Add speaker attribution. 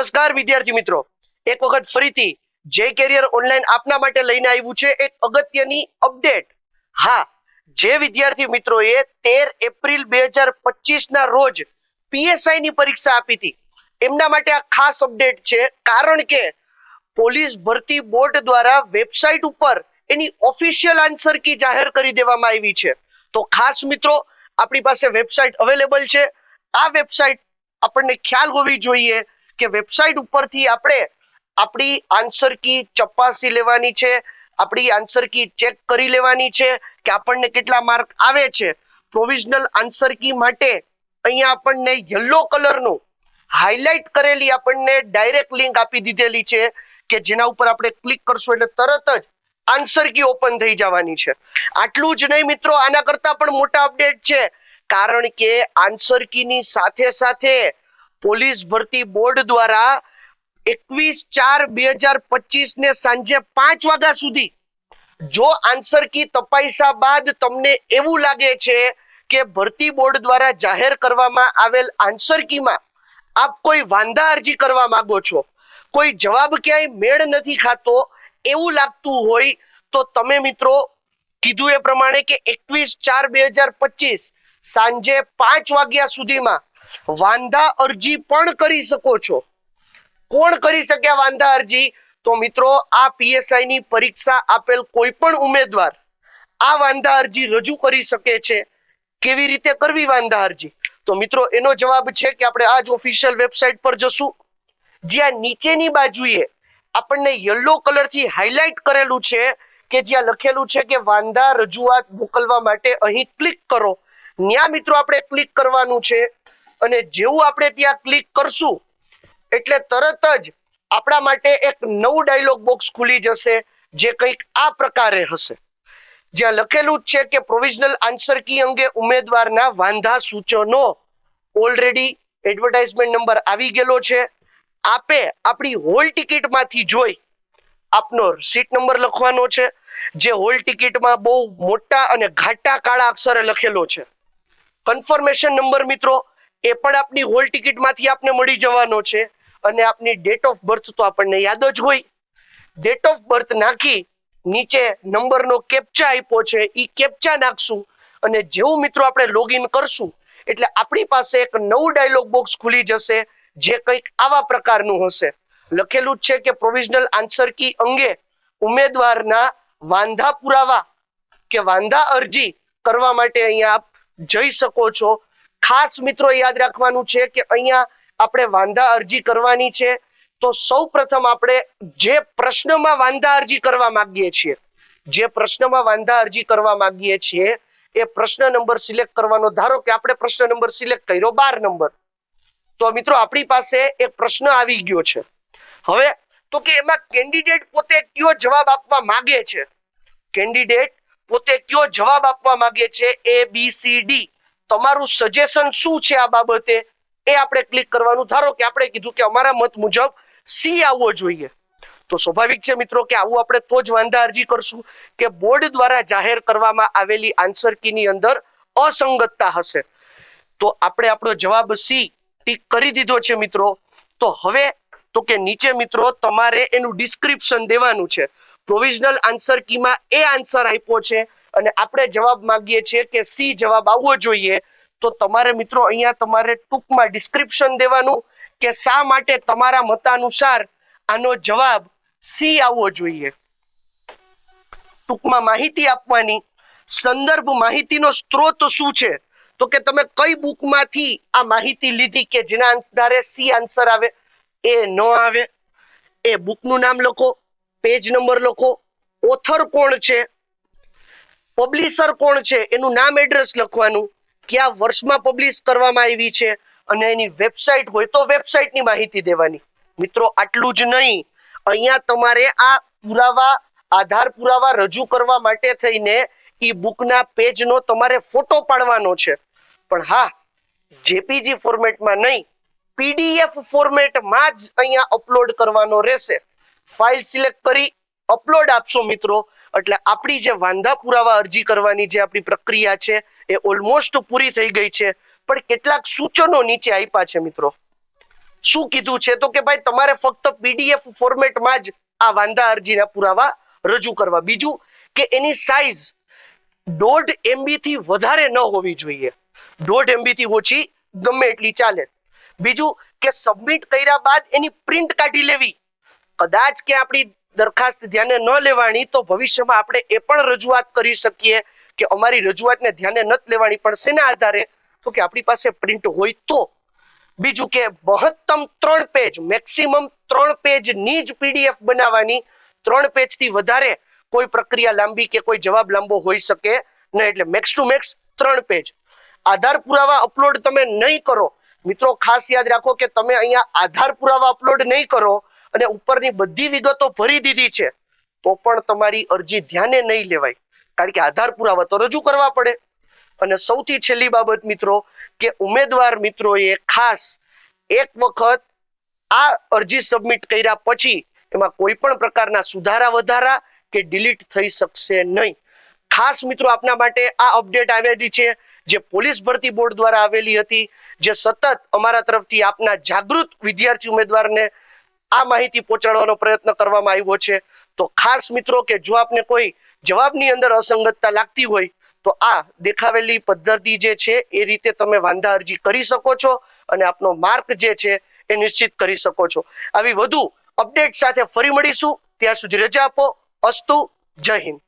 Speaker 1: નમસ્કાર વિદ્યાર્થી મિત્રો. એક વખત ફરીથી જે કેરિયર ઓનલાઈન આપના માટે લઈને આવ્યું છે, એક અગત્યની અપડેટ હા, જે વિદ્યાર્થી મિત્રોએ તેર એપ્રિલ બે હજાર પચીસ ના રોજ પીએસઆઈ ની પરીક્ષા આપી હતી. એમના માટે આ ખાસ અપડેટ છે, કારણ કે પોલીસ ભરતી બોર્ડ દ્વારા વેબસાઇટ ઉપર એની ઓફિશિયલ આન્સર કી જાહેર કરી દેવામાં આવી છે. તો ખાસ મિત્રો, આપણી પાસે વેબસાઇટ અવેલેબલ છે. આ વેબસાઇટ આપણને ખ્યાલ હોવી જોઈએ કે વેબસાઇટ ઉપરથી આપણે આપણી આન્સર કી ચપાસી લેવાની છે, આપણી આન્સર કી ચેક કરી લેવાની છે કે આપણને કેટલા માર્ક આવે છે. પ્રોવિઝનલ આન્સર કી માટે અહીંયા આપણને યલો કલરનું હાઇલાઇટ કરેલી આપણને ડાયરેક્ટ લિંક આપી દીધેલી છે કે જેના ઉપર આપણે ક્લિક કરશું એટલે તરત જ આન્સર કી ઓપન થઈ જવાની છે. આટલું જ નહીં મિત્રો, આના કરતા પણ મોટા અપડેટ છે. કારણ કે આન્સર કીની સાથે સાથે પોલીસ ભરતી બોર્ડ દ્વારા એકવીસ ચાર બે હજાર પચીસ ને સાંજે પાંચ વાગ્યા સુધી જો આન્સર કી તપાસ્યા બાદ તમને એવું લાગે છે કે ભરતી બોર્ડ દ્વારા જાહેર કરવામાં આવેલ આન્સર કીમાં આપ કોઈ વાંધા અરજી કરવા માંગો છો, કોઈ જવાબ ક્યાંય મેળ નથી ખાતો એવું લાગતું હોય તો તમે મિત્રો કીધું એ પ્રમાણે કે એકવીસ ચાર બે હજાર પચીસ સાંજે પાંચ વાગ્યા સુધીમાં વાંધા અરજી પણ કરી શકો છો. કોણ કરી શક્યા વાંધા અરજી? તો મિત્રો, આ પીએસઆઈ ની પરીક્ષા આપેલ કોઈ પણ ઉમેદવાર આ વાંધા અરજી રજૂ કરી શકે છે. કેવી રીતે કરવી વાંધા અરજી? તો મિત્રો, એનો જવાબ છે કે આપણે આ જ ઓફિશિયલ વેબસાઇટ પર જશું. જ્યાં નીચેની બાજુએ આપણને યલો કલરથી હાઇલાઇટ કરેલું છે કે જ્યાં લખેલું છે કે વાંધા રજૂઆત મોકલવા માટે અહીં ક્લિક કરો. ત્યાં મિત્રો, આપણે ક્લિક કરવાનું છે. અને જેવું આપણે ત્યાં ક્લિક કરશું, એટલે તરત જ આપણા માટે એક નવું ડાયલોગ બોક્સ ખુલી જશે, જે કંઈક આ પ્રકારે હશે. જ્યાં લખેલું છે કે પ્રોવિઝનલ આન્સર કી અંગે ઉમેદવારના વાંધા સૂચનો ઓલરેડી એડવર્ટાઇઝમેન્ટ નંબર આવી ગયેલો છે. આપે આપણી હોલ ટિકિટમાંથી જોઈ આપનો સીટ નંબર લખવાનો છે, જે હોલ ટિકિટમાં બહુ મોટા અને ઘાટા કાળા અક્ષરે લખેલો છે. કન્ફર્મેશન નંબર મિત્રો એ પણ આપની હોલ ટિકિટમાંથી આપને મળી જવાનો છે. અને આપની ડેટ ઓફ બર્થ તો આપણને યાદ જ હોય. ડેટ ઓફ બર્થ નાખી, નીચે નંબરનો કેપ્ચા આપ્યો છે એ કેપ્ચા નાખશું. અને જેવું મિત્રો આપણે લોગિન કરશું, એટલે આપણી પાસે એક નવું ડાયલોગ બોક્સ ખુલી જશે, જે કંઈક આવા પ્રકારનું હશે. લખેલું જ છે કે પ્રોવિઝનલ આન્સર કી અંગે ઉમેદવારના વાંધા પુરાવા કે વાંધા અરજી કરવા માટે અહીંયા આપ જઈ શકો છો. ખાસ મિત્રો યાદ રાખવાનું છે કે અહીંયા આપણે વાંધા અરજી કરવાની છે. તો સૌ પ્રથમ આપણે જે પ્રશ્નમાં વાંધા અરજી કરવા માંગીએ છીએ, જે પ્રશ્નમાં વાંધા અરજી કરવા માંગીએ છીએ, એ પ્રશ્ન નંબર સિલેક્ટ કરવાનો, ધારો કે આપણે પ્રશ્ન નંબર સિલેક્ટ કર્યો, બાર નંબર. તો મિત્રો આપણી પાસે એક પ્રશ્ન આવી ગયો છે. હવે તો કે એમાં કેન્ડિડેટ પોતે કયો જવાબ આપવા માંગે છે? કેન્ડિડેટ પોતે કયો જવાબ આપવા માંગે છે? એ બી સી ડી તમારું સજેશન શું છે આ બાબતે? એ આપણે ક્લિક કરવાનું. ધારો કે આપણે કીધું કે અમારા મત મુજબ સી આવવો જોઈએ. તો સ્વાભાવિક છે મિત્રો કે આવું આપણે તો જ વાંધા અરજી કરશું કે બોર્ડ દ્વારા જાહેર કરવામાં આવેલી આન્સર કીની અંદર અસંગતતા હશે. તો આપણે આપણો જવાબ સી ટીક કરી દીધો છે મિત્રો. તો હવે તો કે નીચે મિત્રો તમારે એનું ડિસ્ક્રિપ્શન દેવાનું છે. પ્રોવિઝનલ આન્સર કીમાં એ આન્સર આપ્યો છે. અને આપણે જવાબ માંગીએ છીએ કે સી જવાબ આવવો જોઈએ. તો તમારે મિત્રો અહીંયા તમારે ટૂંકમાં ડિસ્ક્રિપ્શન દેવાનું કે શા માટે તમારા મતાનુસાર આનો જવાબ સી આવવો જોઈએ. ટૂંકમાં માહિતી આપવાની. સંદર્ભ માહિતીનો સ્ત્રોત શું છે? તો કે તમે કઈ બુકમાંથી આ માહિતી લીધી કે જેના આધારે સી આન્સર આવે? એ ન આવે. એ બુકનું નામ લખો, પેજ નંબર લખો. ઓથર કોણ છે? પબ્લિશર કોણ છે? એનું નામ એડ્રેસ લખવાનું. કયા વર્ષમાં પબ્લિશ કરવામાં આવી છે? અને એની વેબસાઇટ હોય તો વેબસાઇટની માહિતી દેવાની. મિત્રો, આટલું જ નહીં. અહીંયા તમારે આ પુરાવા, આધાર પુરાવા રજૂ કરવા માટે થઈને ઈ બુકના પેજનો તમારે ફોટો પાડવાનો છે. પણ હા, જેપીજી ફોર્મેટમાં નહીં. પીડીએફ ફોર્મેટમાં જ અહીંયા અપલોડ કરવાનો રહેશે. ફાઇલ સિલેક્ટ કરી અપલોડ આપશો મિત્રો. એટલે આપણી જે વાંધા પુરાવા અરજી કરવાની જે આપણી પ્રક્રિયા છે, એ ઓલમોસ્ટ પૂરી થઈ ગઈ છે. પણ કેટલાક સૂચનો નીચે આપ્યા છે મિત્રો. શું કીધું છે? તો કે ભાઈ તમારે ફક્ત પીડીએફ ફોર્મેટમાં જ આ વાંધા અરજીના પુરાવા રજૂ કરવા. બીજું કે એની સાઇઝ દોઢ એમબી થી વધારે ન હોવી જોઈએ. દોઢ એમબી થી ઓછી ગમે એટલી ચાલે. બીજું કે સબમિટ કર્યા બાદ એની પ્રિન્ટ કાઢી લેવી. કદાચ કે આપણી દરખાસ્ત ધ્યાને ન લેવાની તો ભવિષ્યમાં આપણે એ પણ રજૂઆત કરી શકીએ કે અમારી રજૂઆતને ધ્યાને નથી લેવાની પણ શેના આધારે? તો કે આપણી પાસે પ્રિન્ટ હોય તો. બીજું કે મહત્તમ ત્રણ પેજ, મેક્સિમમ ત્રણ પેજની જ પીડીએફ બનાવવાની. ત્રણ પેજથી વધારે કોઈ પ્રક્રિયા લાંબી કે કોઈ જવાબ લાંબો હોઈ શકે નહીં. એટલે મેક્સ ટુ મેક્સ ત્રણ પેજ. આધાર પુરાવા અપલોડ તમે નહીં કરો. મિત્રો, ખાસ યાદ રાખો કે તમે અહીંયા આધાર પુરાવા અપલોડ નહીં કરો. અને ઉપરની બધી વિગતો ભરી દીધી છે. તો પણ તમારી અરજી ધ્યાને નહીં લેવાય. કારણ કે આધાર પુરાવા તો રજૂ કરવા પડે. અને સૌથી છેલ્લી બાબત મિત્રો, કે ઉમેદવાર મિત્રોએ ખાસ એક વખત આ અરજી સબમિટ કર્યા પછી એમાં કોઈ પણ પ્રકારના સુધારા વધારા કે ડિલીટ થઈ શકશે નહીં. ખાસ મિત્રો આપના માટે આ અપડેટ આવેલી છે, જે પોલીસ ભરતી બોર્ડ દ્વારા આવેલી હતી, જે સતત અમારા તરફથી આપના જાગૃત વિદ્યાર્થી ઉમેદવારને આ માહિતી પહોંચાડવાનો પ્રયત્ન કરવામાં આવ્યો છે. તો ખાસ મિત્રો કે જો આપને કોઈ જવાબની અંદર અસંગતતા લાગતી હોય, તો આ દેખાવેલી પદ્ધતિ જે છે એ રીતે તમે વાંધા અરજી કરી શકો છો અને આપનો માર્ક જે છે એ નિશ્ચિત કરી શકો છો. આવી વધુ અપડેટ સાથે ફરી મળીશું. ત્યાં સુધી રજા આપો. અસ્તુ, જય હિન્દ.